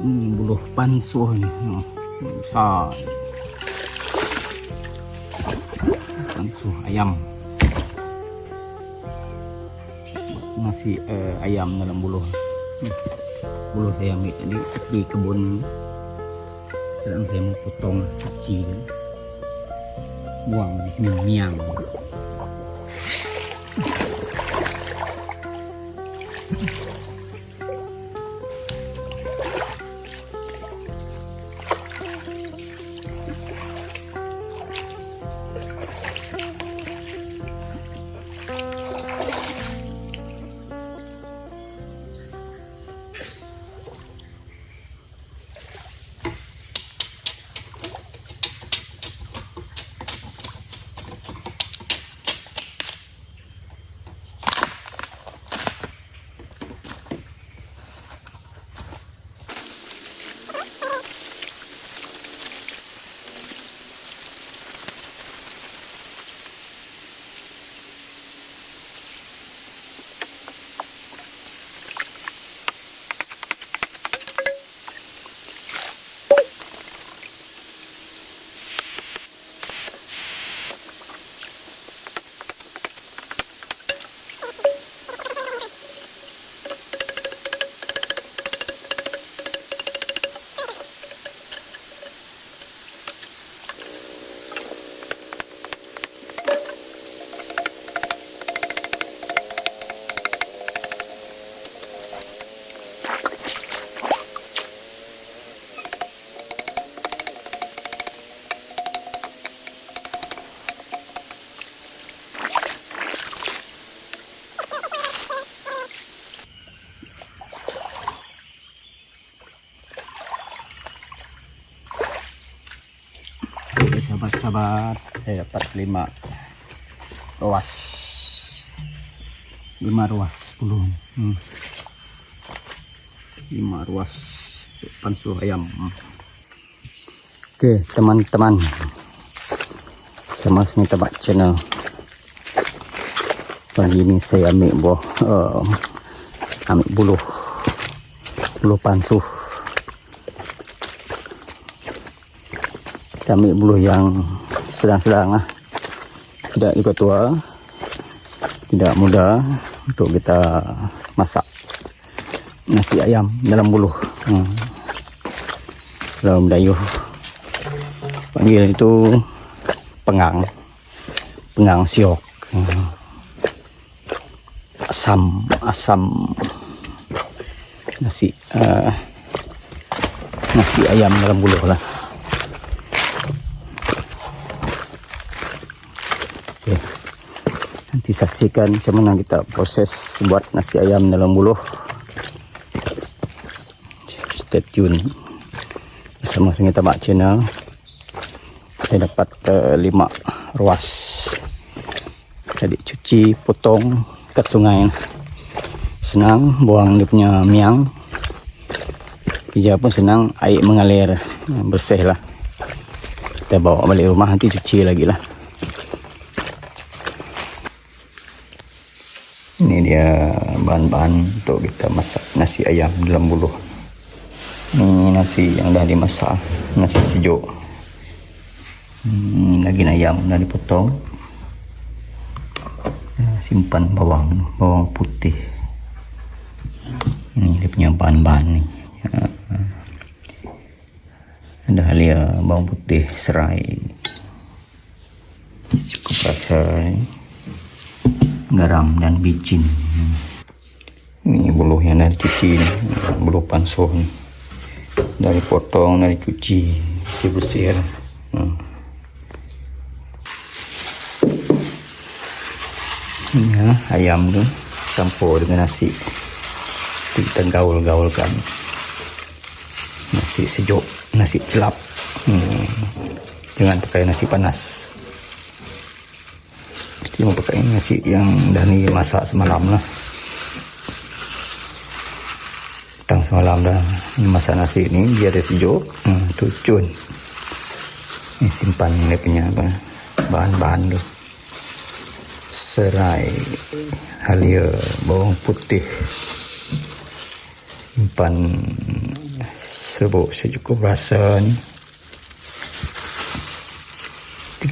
Ini buluh pansuh ni. No. Besar. Pansuh ayam. Nasi eh, ayam dalam buluh. Buluh ambil tadi di kebun. Sekarang saya mau potong dia. Buang ni miang. Sahabat-sahabat saya dapat lima ruas. Lima ruas sepuluh. Hmm. lima ruas pansuh ayam. Hmm. oke teman-teman. Sama semua tebak channel. Pagi ini saya ambil buah uh, ambil buluh. Buluh pansuh ambil buluh yang sedang-sedang tidak ikut tua. Tidak mudah untuk kita masak nasi ayam dalam buluh. Hmm. dalam dayuh. Panggil itu pengang. Pengang siok. Hmm. asam asam nasi uh, nasi ayam dalam buluh lah Nanti saksikan mana kita proses buat nasi ayam dalam buluh. Stay tune bersama Sungai Tabak Channel. Saya dapat uh, lima ruas. Tadi cuci, potong kat sungai. Senang buang dia punya miang. Kerja pun senang, air mengalir. Bersih lah. Kita bawa balik rumah nanti cuci lagi lah. Ini dia bahan-bahan untuk kita masak nasi ayam dalam buluh. Ini nasi yang dah dimasak, nasi sejuk. Ini daging ayam dah dipotong. Simpan bawang, bawang putih. Ini dia punya bahan-bahan ni. Ah, ah. Ada halia bawang putih, serai. Cukup rasa ni garam dan bicin. Ini buluh yang dah dicuci ni, buluh pansuh ni. Dah dipotong, dah dicuci, bersih-bersih lah. Hmm. Ini ya, ayam tu campur dengan nasi. Kita gaul-gaulkan. Nasi sejuk, nasi celap. Hmm. Jangan pakai nasi panas. Mau pakai nasi yang dah ni masak semalam lah. Tang semalam dah ni masak nasi ni dia sejuk. Hmm, tu cun. Ni simpan dia punya apa bahan-bahan tu. Serai, halia, bawang putih. Simpan serbuk secukup rasa ni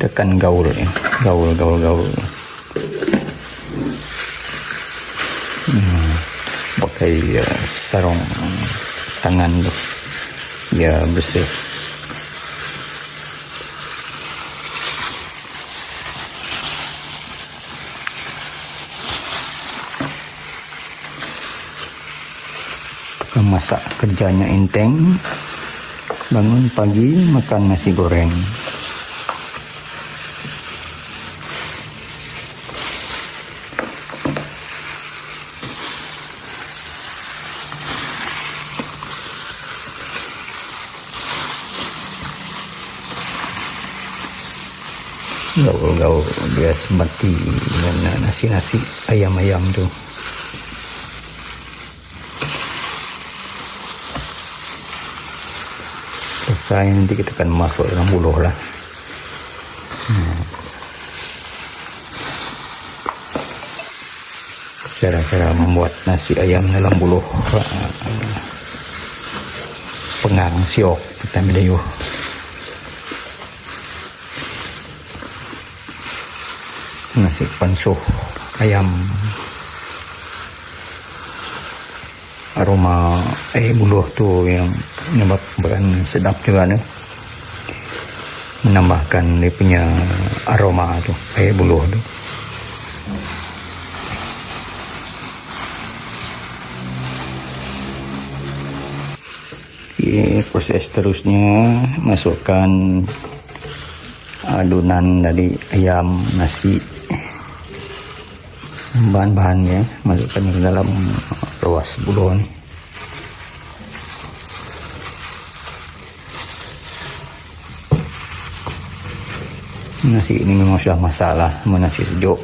Akan gaul ni gaul gaul gaul. Hmm. pakai uh, sarung tangan tu ya bersih. Masak kerjanya enteng. Bangun pagi makan nasi goreng gaul-gaul dia seperti dengan nasi-nasi ayam-ayam tu. Selesai nanti kita akan masuk dalam buluh lah. Hmm. cara-cara membuat nasi ayam dalam buluh. Pengang siok kita ambil nasi pansuh ayam. Aroma air buluh tu yang menyebabkan sedap juga nih menambahkan dia punya aroma tu air buluh tu. Oke, proses terusnya masukkan adonan dari ayam nasi bahan-bahannya masukkan ke dalam ruas nih nasi ini memang sudah masalah nasi sejuk.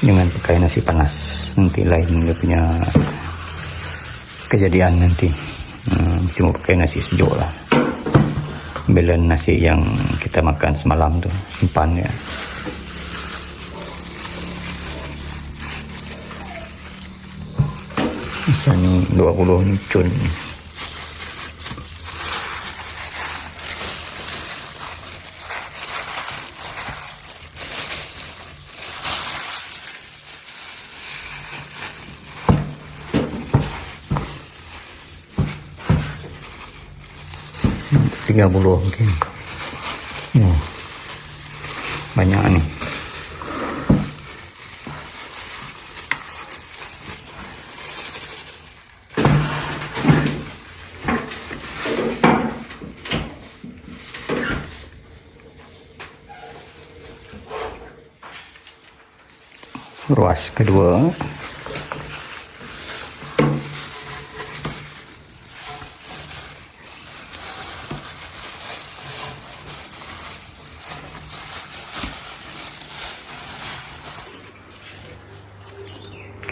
Dengan pakai nasi panas nanti lain dia punya kejadian nanti. Hmm, cuma pakai nasi sejuk lah Bila nasi yang kita makan semalam tu simpan ya. dia. Masa ni 20 cun. ni. 30 mungkin hmm. banyak nih. Ruas kedua.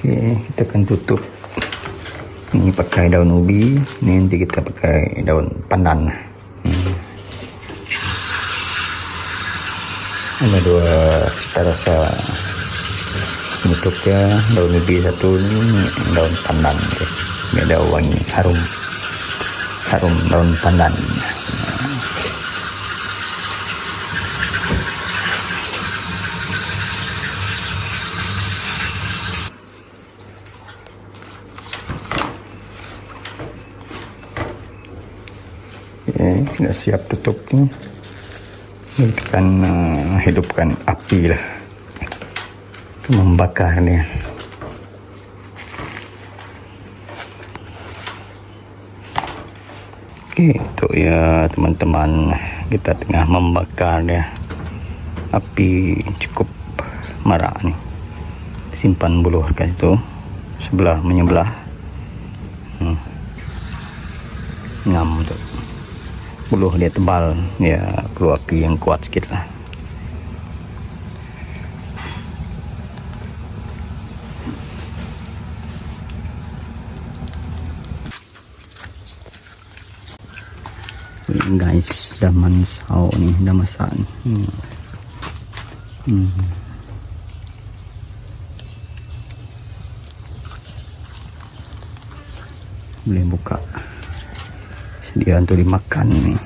Okey, kita akan tutup. Ini pakai daun ubi, ini nanti kita pakai daun pandan. Hmm. Ada dua cita rasa bentuknya daun ubi satu ini daun pandan. Ini ada wangi harum harum daun pandan. sudah siap tutup ini. Kita uh, eh, hidupkan api lah. Itu membakarnya. Oke, itu ya teman-teman. Kita tengah membakar ya api cukup marah nih simpan buluh ke itu sebelah menyebelah. Hmm. ngam tuh 10 dia tebal ya perlu yang kuat sedikit lah hmm, guys dah manisau nih dah masak nih hmm. Hmm. boleh buka sedia untuk dimakan nih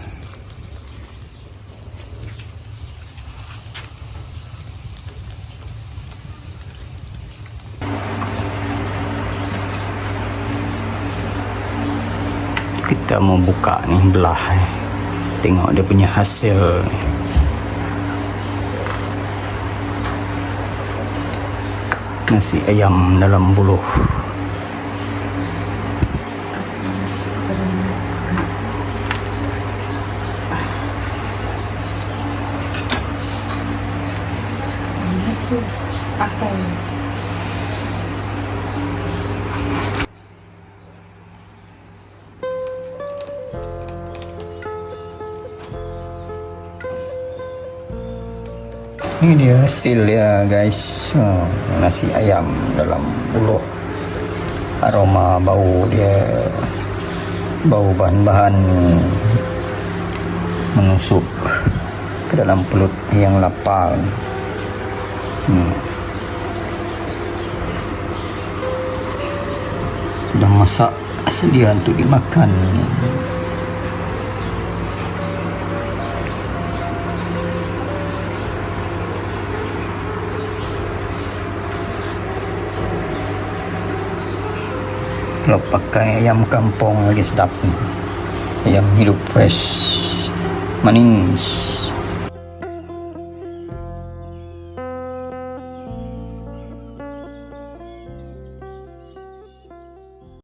kita mau buka nih belah tengok dia punya hasil nasi ayam dalam buluh Ini dia hasil ya guys. Oh, Nasi ayam dalam buluh Aroma bau dia. Bau bahan-bahan Menusuk Ke dalam perut yang lapar hmm. Sudah masak Sedia untuk dimakan Kalau pakai ayam kampung lagi sedap Ayam hidup fresh Manis